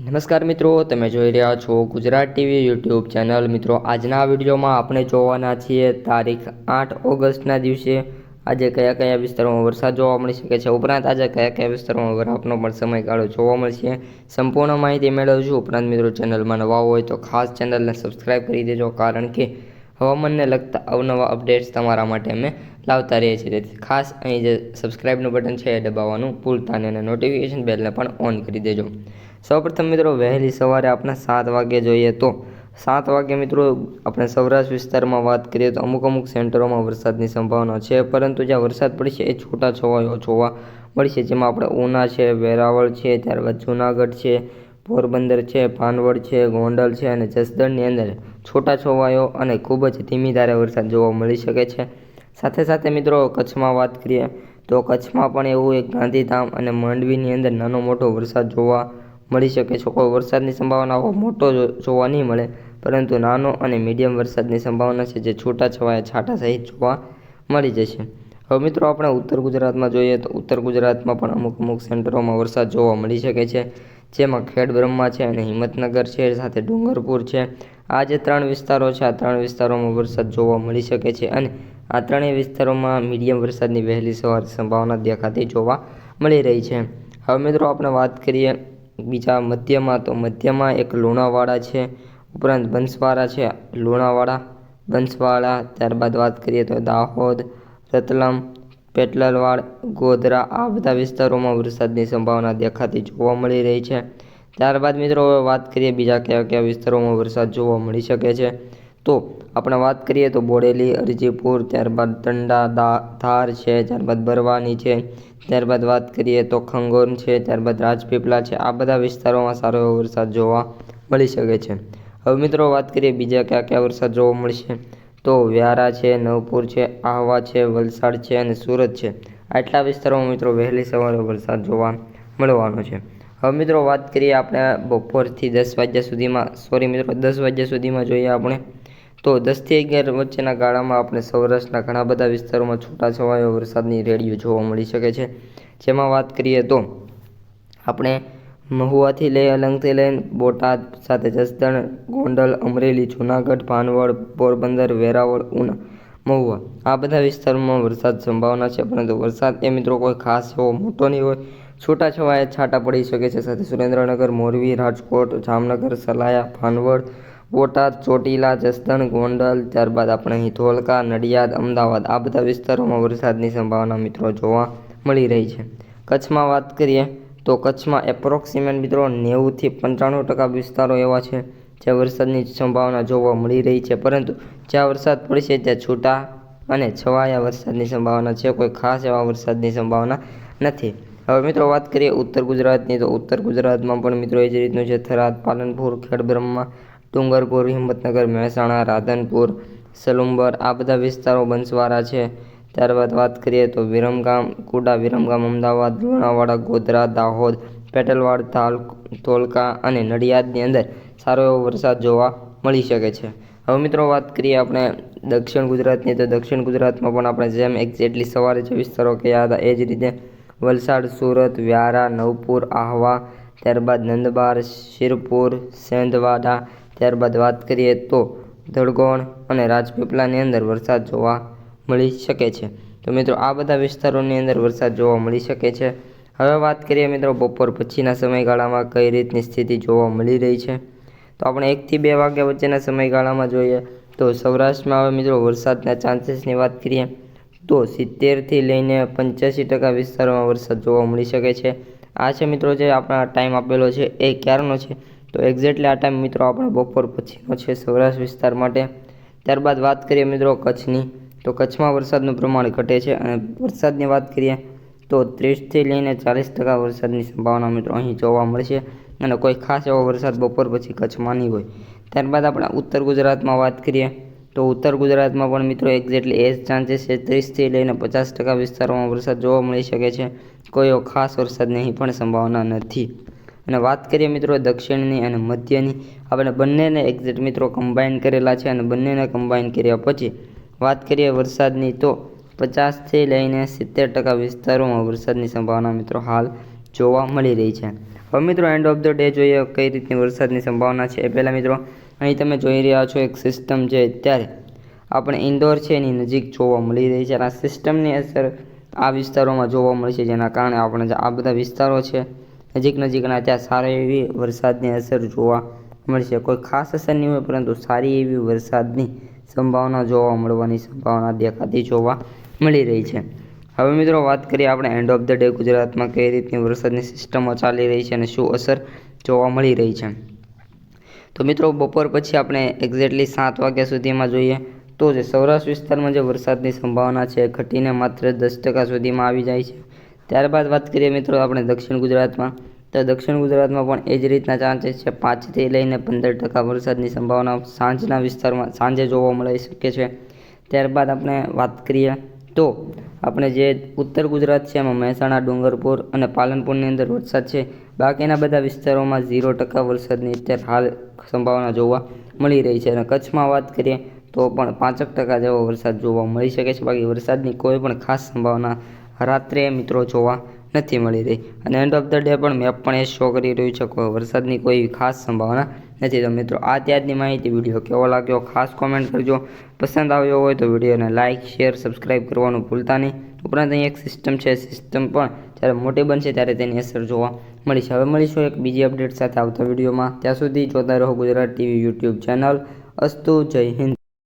નમસ્કાર મિત્રો, તમે જોઈ રહ્યા છો ગુજરાત ટીવી યુટ્યુબ ચેનલ. મિત્રો, આજના વિડીયોમાં આપણે જોવાના છીએ તારીખ આઠ ઓગસ્ટના દિવસે આજે કયા કયા વિસ્તારોમાં વરસાદ જોવા મળી શકે છે. ઉપરાંત આજે કયા કયા વિસ્તારોમાં વરાપનો પણ સમયગાળો જોવા મળશે. સંપૂર્ણ માહિતી મેળવશું ઉપરાંત મિત્રો, ચેનલમાં નવા હોય તો ખાસ ચેનલને સબસ્ક્રાઈબ કરી દેજો, કારણ કે હવામાનને લગતા અવનવા અપડેટ્સ તમારા માટે અમે લાવતા રહીએ છીએ. તેથી ખાસ અહીં જે સબસ્ક્રાઈબનું બટન છે એ દબાવવાનું ભૂલતા અને નોટિફિકેશન બેલને પણ ઓન કરી દેજો. સૌપ્રથમ મિત્રો વહેલી સવારે આપણે સાત વાગે જોઈએ તો સાત વાગે મિત્રો આપણે સૌરાષ્ટ્ર વિસ્તારમાં વાત કરીએ તો અમુક અમુક સેન્ટરોમાં વરસાદની સંભાવના છે, પરંતુ જ્યાં વરસાદ પડશે એ છૂટા છવાયો જોવા મળશે. જેમાં આપણે ઉના છે, વેરાવળ છે, ત્યારબાદ જૂનાગઢ છે, પોરબંદર છે પાનવડ છે, ગોંડલ છે અને જસદણની અંદર છૂટા છવાયો અને ખૂબ જ ધીમી ધારે વરસાદ જોવા મળી શકે છે. સાથે સાથે મિત્રો કચ્છમાં વાત કરીએ તો કચ્છમાં પણ એવું એક ગાંધીધામ અને માંડવીની અંદર નાનો મોટો વરસાદ જોવા મળી શકે છે. કોઈ વરસાદની સંભાવના મોટો જોવા નહીં મળે, પરંતુ નાનો અને મીડિયમ વરસાદની સંભાવના છે જે છૂટાછવાયા છાંટા સહિત જોવા મળી જશે. હવે મિત્રો આપણે ઉત્તર ગુજરાતમાં જોઈએ તો ઉત્તર ગુજરાતમાં પણ અમુક અમુક સેન્ટરોમાં વરસાદ જોવા મળી શકે છે. જેમાં ખેડ બ્રહ્મા છે અને હિંમતનગર છે, સાથે ડુંગરપુર છે. આ જે ત્રણ વિસ્તારો છે, આ ત્રણ વિસ્તારોમાં વરસાદ જોવા મળી શકે છે અને આ ત્રણેય વિસ્તારોમાં મીડિયમ વરસાદની વહેલી સવાર સંભાવના દેખાતી જોવા મળી રહી છે. હવે મિત્રો આપણે વાત કરીએ બીજા મધ્યમાં તો મધ્યમાં એક લુણાવાડા છે, ઉપરાંત બંસવાડા છે. લુણાવાડા, બંસવાડા, ત્યારબાદ વાત કરીએ તો દાહોદ, રતલામ પેટલવાડ ગોધરા, આ બધા વિસ્તારોમાં વરસાદની સંભાવના દેખાતી જોવા મળી રહી છે. ત્યારબાદ મિત્રો હવે વાત કરીએ બીજા કયા કયા વિસ્તારોમાં વરસાદ જોવા મળી શકે છે. તો આપણે વાત કરીએ તો બોડેલી, અરજીપુર, ત્યારબાદ ટંડા ધાર છે, ત્યારબાદ બરવાની છે, ત્યારબાદ વાત કરીએ તો ખંગોન છે, ત્યારબાદ રાજપીપળા છે, આ બધા વિસ્તારોમાં સારો એવો વરસાદ જોવા મળી શકે છે. હવે મિત્રો વાત કરીએ બીજા કયા કયા વરસાદ જોવા મળશે. તો વ્યારા છે, નવપુર છે, આહવા છે, વલસાડ છે અને સુરત છે. આટલા વિસ્તારોમાં મિત્રો વહેલી સવારે વરસાદ જોવા મળવાનો છે. હવે મિત્રો વાત કરીએ આપણે બપોરથી દસ વાગ્યા સુધીમાં. સોરી મિત્રો, દસ વાગ્યા સુધીમાં જોઈએ આપણે. તો દસથી અગિયાર વચ્ચેના ગાળામાં આપણે સૌરાષ્ટ્રના ઘણા બધા વિસ્તારોમાં છૂટાછવાયો વરસાદની રેડીઓ જોવા મળી શકે છે. જેમાં વાત કરીએ તો આપણે મહુવાથી લઈ અલંગથી લઈને બોટાદ સાથે જસદણ, ગોંડલ, અમરેલી, જૂનાગઢ, ભાનવડ, પોરબંદર, વેરાવળ, ઉના, મહુવા આ બધા વિસ્તારોમાં વરસાદ સંભાવના છે. પરંતુ વરસાદ એ મિત્રો કોઈ ખાસ એવો મોટો નહીં હોય. છૂટાછવાયા છાંટા પડી શકે છે. સાથે સુરેન્દ્રનગર, મોરબી, રાજકોટ, જામનગર, સલાયા, ભાનવડ બોટાદ, ચોટીલા, જસદણ, ગોંડલ, ત્યારબાદ આપણે અહીં ધોલકા, નડિયાદ, અમદાવાદ આ બધા વિસ્તારોમાં વરસાદની સંભાવના મિત્રો જોવા મળી રહી છે. કચ્છમાં વાત કરીએ તો કચ્છમાં એપ્રોક્સિમેટ મિત્રો નેવુંથી પંચાણું ટકા વિસ્તારો એવા છે જ્યાં વરસાદની સંભાવના જોવા મળી રહી છે. પરંતુ જ્યાં વરસાદ પડશે ત્યાં છૂટા અને છવાયા વરસાદની સંભાવના છે. કોઈ ખાસ એવા વરસાદની સંભાવના નથી. હવે મિત્રો વાત કરીએ ઉત્તર ગુજરાતની. તો ઉત્તર ગુજરાતમાં પણ મિત્રો એ જ રીતનું છે. થરાદ, પાલનપુર, ખેડબ્રહ્મા ડુંગરપુર, હિંમતનગર, મહેસાણા, રાધનપુર, સલુંબર આ બધા વિસ્તારો બંસવારા છે. ત્યારબાદ વાત કરીએ તો વિરમગામ, કુડા વિરમગામ, અમદાવાદ, લુણાવાડા, ગોધરા, દાહોદ, પેટલવાડ તાલ ધોલકા અને નડિયાદની અંદર સારો એવો વરસાદ જોવા મળી શકે છે. હવે મિત્રો વાત કરીએ આપણે દક્ષિણ ગુજરાતની. તો દક્ષિણ ગુજરાતમાં પણ આપણે જેમ એક્ઝેક્ટલી સવારે જે વિસ્તારો કયા હતા એ જ રીતે વલસાડ, સુરત, વ્યારા, નવપુર, આહવા, ત્યારબાદ નંદબાર, શિરપુર, સેંધવાડા ત્યારબાદ વાત કરીએ તો ધડગોણ અને રાજપીપળાની અંદર વરસાદ જોવા મળી શકે છે. તો મિત્રો, આ બધા વિસ્તારોની અંદર વરસાદ જોવા મળી શકે છે. હવે વાત કરીએ મિત્રો, બપોર પછીના સમયગાળામાં કઈ રીતની સ્થિતિ જોવા મળી રહી છે? તો આપણે એકથી બે વાગ્યા વચ્ચેના સમયગાળામાં જોઈએ તો સૌરાષ્ટ્રમાં હવે મિત્રો વરસાદના ચાન્સીસની વાત કરીએ તો સિત્તેરથી લઈને પંચ્યાસી ટકા વિસ્તારોમાં વરસાદ જોવા મળી શકે છે. આ છે મિત્રો જે આપણા ટાઈમ આપેલો છે, એ ક્યારનો છે? તો એક્ઝેક્ટલી આ ટાઈમ મિત્રો આપણે બપોર પછીનો છે સૌરાષ્ટ્ર વિસ્તાર માટે. ત્યારબાદ વાત કરીએ મિત્રો કચ્છની. તો કચ્છમાં વરસાદનું પ્રમાણ ઘટે છે અને વરસાદની વાત કરીએ તો ત્રીસથી લઈને ચાલીસ ટકા વરસાદની સંભાવના મિત્રો અહીં જોવા મળશે અને કોઈ ખાસ એવો વરસાદ બપોર પછી કચ્છમાં નહીં હોય. ત્યારબાદ આપણે ઉત્તર ગુજરાતમાં વાત કરીએ તો ઉત્તર ગુજરાતમાં પણ મિત્રો એક્ઝેક્ટલી એ જ ચાન્સીસ છે. ત્રીસથી લઈને પચાસ ટકા વિસ્તારોમાં વરસાદ જોવા મળી શકે છે. કોઈ એવો ખાસ વરસાદની અહીં પણ સંભાવના નથી. અને વાત કરીએ મિત્રો દક્ષિણની અને મધ્યની, આપણે બંનેને એક્ઝેક્ટ મિત્રો કમ્બાઈન કરેલા છે અને બંનેને કમ્બાઈન કર્યા પછી, વાત કરીએ વરસાદની, તો પચાસથી લઈને સિત્તેર ટકા વિસ્તારોમાં વરસાદની સંભાવના મિત્રો હાલ જોવા મળી રહી છે. હવે મિત્રો એન્ડ ઓફ ધ ડે જોઈએ કઈ રીતની વરસાદની સંભાવના છે. એ પહેલાં મિત્રો, અહીં તમે જોઈ રહ્યા છો એક સિસ્ટમ છે. ત્યારે આપણે ઇન્દોર છે એની નજીક જોવા મળી રહી છે અને આ સિસ્ટમની અસર આ વિસ્તારોમાં જોવા મળશે જેના કારણે આપણે આ બધા વિસ્તારો છે નજીક નજીકના ત્યાં સારી એવી વરસાદની અસર જોવા મળશે. કોઈ ખાસ અસર નહીં હોય, પરંતુ સારી એવી વરસાદની સંભાવના જોવા મળવાની સંભાવના દેખાતી જોવા મળી રહી છે. હવે મિત્રો વાત કરીએ આપણે એન્ડ ઓફ ધ ડે ગુજરાતમાં કઈ રીતની વરસાદની સિસ્ટમો ચાલી રહી છે અને શું અસર જોવા મળી રહી છે. તો મિત્રો બપોર પછી આપણે એક્ઝેક્ટલી સાત વાગ્યા સુધીમાં જોઈએ તો જે સૌરાષ્ટ્ર વિસ્તારમાં જે વરસાદની સંભાવના છે ઘટીને માત્ર દસ ટકા સુધીમાં આવી જાય છે. ત્યારબાદ વાત કરીએ મિત્રો આપણે દક્ષિણ ગુજરાતમાં. તો દક્ષિણ ગુજરાતમાં પણ એ જ રીતના ચાન્સીસ છે. પાંચથી લઈને પંદર ટકા વરસાદની સંભાવના સાંજના વિસ્તારમાં સાંજે જોવા મળી શકે છે. ત્યારબાદ આપણે વાત કરીએ તો આપણે જે ઉત્તર ગુજરાત છે, એમાં મહેસાણા, ડુંગરપુર અને પાલનપુરની અંદર વરસાદ છે. બાકીના બધા વિસ્તારોમાં ઝીરો ટકા વરસાદની અત્યારે હાલ સંભાવના જોવા મળી રહી છે. અને કચ્છમાં વાત કરીએ તો પણ પાંચક ટકા જેવો વરસાદ જોવા મળી શકે છે. બાકી વરસાદની કોઈ પણ ખાસ સંભાવના રાત્રે મિત્રો જોવા નથી મળી રહી. અને એન્ડ ઓફ ધ ડે પણ મેપ પણ એ શો કરી રહ્યું છે કોઈ વરસાદની કોઈ ખાસ સંભાવના નથી. તો મિત્રો આ ત્યારની માહિતી વીડિયો કેવો લાગ્યો? ખાસ કોમેન્ટ કરજો. પસંદ આવ્યો હોય તો વિડીયોને લાઇક શેર સબસ્ક્રાઈબ કરવાનું ભૂલતા નહીં. ઉપરાંત અહીં એક સિસ્ટમ છે. સિસ્ટમ પણ જ્યારે મોટી બનશે ત્યારે તેની અસર જોવા મળી છે. હવે મળીશું એક બીજી અપડેટ સાથે આવતા વિડીયોમાં ત્યાં સુધી જોતા રહો ગુજરાત ટીવી યુટ્યુબ ચેનલ અસ્તુ, જય હિન્દ.